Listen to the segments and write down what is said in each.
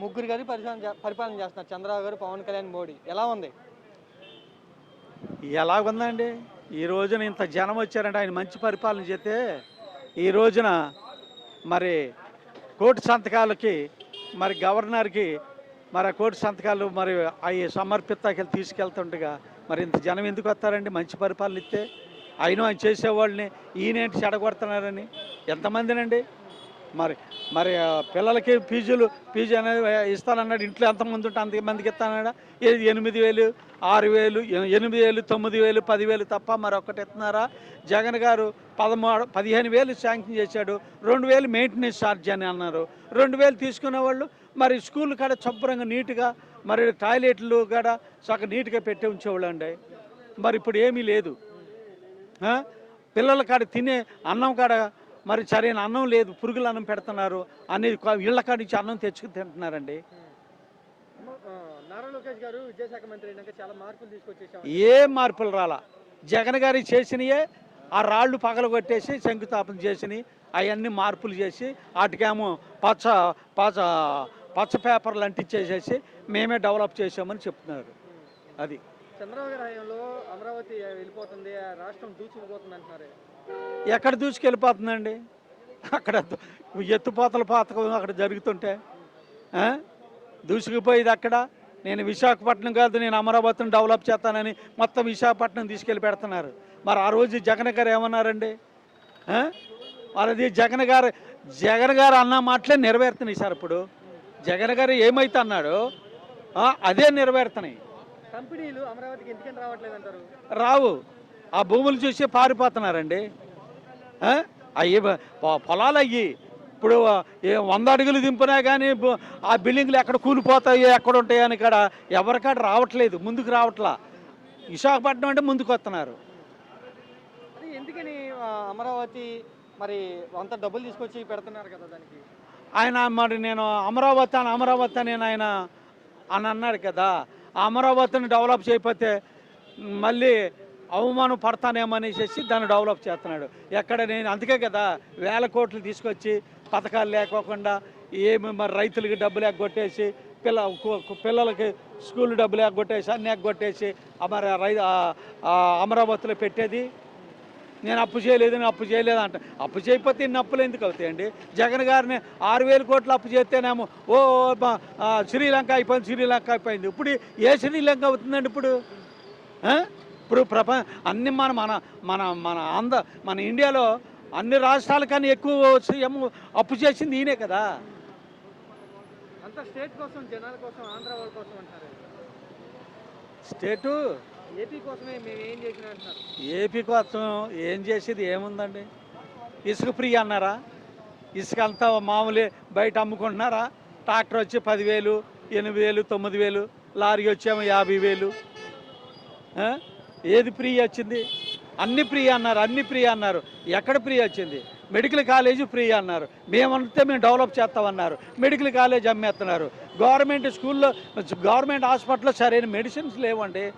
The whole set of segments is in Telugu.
ముగ్గురు గారి పరిపాలన పరిపాలన చేస్తున్నారు. చంద్రబాబు గారు పవన్ కళ్యాణ్ మోడీ. ఎలా ఉంది? ఎలాగుందండి? ఈ రోజున ఇంత జనం వచ్చారంటే ఆయన మంచి పరిపాలన చేస్తే ఈ రోజున మరి కోటి సంతకాలకి మరి గవర్నర్కి మరి ఆ కోటి సంతకాలు మరి అవి సమర్పితకి తీసుకెళ్తుండగా మరి ఇంత జనం ఎందుకు వస్తారండి? మంచి పరిపాలన ఇస్తే. ఆయన ఆయన చేసేవాళ్ళని ఈయనేంటి చెడగొడుతున్నారని. ఎంతమందినండి? మరి మరి పిల్లలకి ఫీజులు ఫీజు అనేది ఇస్తానన్నాడు. ఇంట్లో ఎంతమంది ఉంటే అంతమందికి ఇస్తానన్నాడా? ఏది ఎనిమిది వేలు ఆరు వేలు ఎనిమిది వేలు తొమ్మిది వేలు పదివేలు తప్ప మరి ఒక్కటి ఇస్తున్నారా? జగన్ గారు పదమూడు పదిహేను వేలు శాంక్షన్ చేశాడు. రెండు వేలు మెయింటెనెన్స్ ఛార్జ్ అని అన్నారు. రెండు వేలు తీసుకునే వాళ్ళు మరి స్కూల్ కాడ శుభ్రంగా నీట్గా మరి టాయిలెట్లు కాడ చక్కగా నీట్గా పెట్టి ఉంచేవాళ్ళు అండి. మరి ఇప్పుడు ఏమీ లేదు. పిల్లల కాడ తినే అన్నం కాడ మరి సరైన అన్నం లేదు పురుగుల అన్నం పెడుతున్నారు అనేది ఇళ్ళ కాడ నుంచి అన్నం తెచ్చుకుని తింటున్నారండి. ఆ, నారా లోకేష్ గారు విద్యాశాఖ మంత్రి అయినాక చాలా మార్పులు ఏ మార్పులు రాలా? జగన్ గారి చేసినయే ఆ రాళ్ళు పగలగొట్టేసి శంకుస్థాపన చేసినవి అవన్నీ మార్పులు చేసి వాటికేమో పచ్చ పచ్చ పచ్చ పేపర్లు అంటించేసేసి మేమే డెవలప్ చేసామని చెప్తున్నారు. అది. చంద్రబాబు గారి హయాంలో అమరావతి వెళ్ళిపోతుంది రాష్ట్రం దూచుకుపోతుంది అంటున్నారు ఎక్కడ దూసుకెళ్ళిపోతుందండి? అక్కడ ఎత్తుపోతల పాతకం అక్కడ జరుగుతుంటే? దూసుకుపోయేది అక్కడ. నేను విశాఖపట్నం కాదు నేను అమరావతిని డెవలప్ చేస్తానని మొత్తం విశాఖపట్నం తీసుకెళ్ళి పెడుతున్నారు. మరి ఆ రోజు జగన్ గారు ఏమన్నారండి? మరి అది జగన్ గారు జగన్ గారు అన్న మాటలే నెరవేరుతున్నాయి సార్ ఇప్పుడు. జగన్ గారు ఏమైతే అన్నాడో అదే నెరవేరుతున్నాయి. కంపెనీలు అమరావతికి ఎందుకని రావు. ఆ భూములు చూసి పారిపోతున్నారండి. పొ- పొలాలు అయ్యి. ఇప్పుడు ఏ వంద అడుగులు దింపినా కానీ ఆ బిల్డింగ్లు ఎక్కడ కూలిపోతాయో ఎక్కడ ఉంటాయో అని ఇక్కడ ఎవరికాడ రావట్లేదు. ముందుకు రావట్లా. విశాఖపట్నం అంటే ముందుకు వస్తున్నారు ఎందుకని అమరావతి మరి అంత డబ్బులు తీసుకొచ్చి పెడుతున్నారు కదా దానికి? ఆయన మరి నేను అమరావతి అని అమరావతి అని ఆయన అని అన్నాడు కదా. ఆ అమరావతిని డెవలప్ చేయకపోతే మళ్ళీ అవమానం పడతానేమనేసి దాన్ని డెవలప్ చేస్తున్నాడు. ఎక్కడ నేను అందుకే కదా వేల కోట్లు తీసుకొచ్చి పథకాలు లేకోకుండా ఏమి మరి రైతులకి డబ్బులు ఎగ్గొట్టేసి పిల్ల పిల్లలకి స్కూల్ డబ్బులు ఎగ్గొట్టేసి అన్ని ఎగ్గొట్టేసి మరి రై అమరావతిలో పెట్టేది. నేను అప్పు చేయలేదు నేను అప్పు చేయలేదు అంట. అప్పు చేయకపోతే ఇన్ని అప్పులు ఎందుకు అవుతాయండి? జగన్ గారిని ఆరు వేల కోట్లు అప్పు చేస్తేనేమో ఓ బా- శ్రీలంక అయిపోయింది శ్రీలంక అయిపోయింది. ఇప్పుడు ఏ శ్రీలంక అవుతుందండి ఇప్పుడు? ఇప్పుడు ప్రపంచ అన్ని మన మన మన మన ఆంధ్ర మన ఇండియాలో అన్ని రాష్ట్రాల కన్నా ఎక్కువ సీఎం అప్పు చేసింది ఈయనే కదా. అంత స్టేట్ కోసం జనాల కోసం ఆంధ్ర వాళ్ళ కోసం అంటారు. స్టేటు? ఏపీ కోసమే మేము ఏం చేసినా అంటున్నారు. ఏపీ కోసం ఏం చేసేది ఏముందండి? ఇసుక ఫ్రీ అన్నారా? ఇసుక అంతా మామూలే బయట అమ్ముకుంటున్నారా? ట్రాక్టర్ వచ్చి పదివేలు ఎనిమిది వేలు తొమ్మిది వేలు లారీ వచ్చేమో యాభై వేలు? ఏది ఫ్రీ వచ్చింది? అన్ని ఫ్రీ అన్నారు అన్ని ఫ్రీ అన్నారు. ఎక్కడ ఫ్రీ వచ్చింది? మెడికల్ కాలేజీ ఫ్రీ అన్నారు. మేమంతే మేము డెవలప్ చేస్తామన్నారు. మెడికల్ కాలేజ్ అమ్మేస్తున్నారు. గవర్నమెంట్ స్కూల్లో గవర్నమెంట్ హాస్పిటల్లో సరైన మెడిసిన్స్ లేవండి.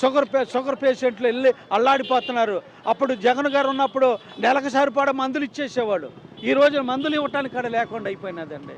షుగర్ పే షుగర్ పేషెంట్లు వెళ్ళి అల్లాడిపోతున్నారు. అప్పుడు జగన్ గారు ఉన్నప్పుడు నెలకు సరిపడా మందులు ఇచ్చేసేవాడు ఈ రోజు మందులు ఇవ్వటానికి అక్కడ లేకుండా అయిపోయినదండి.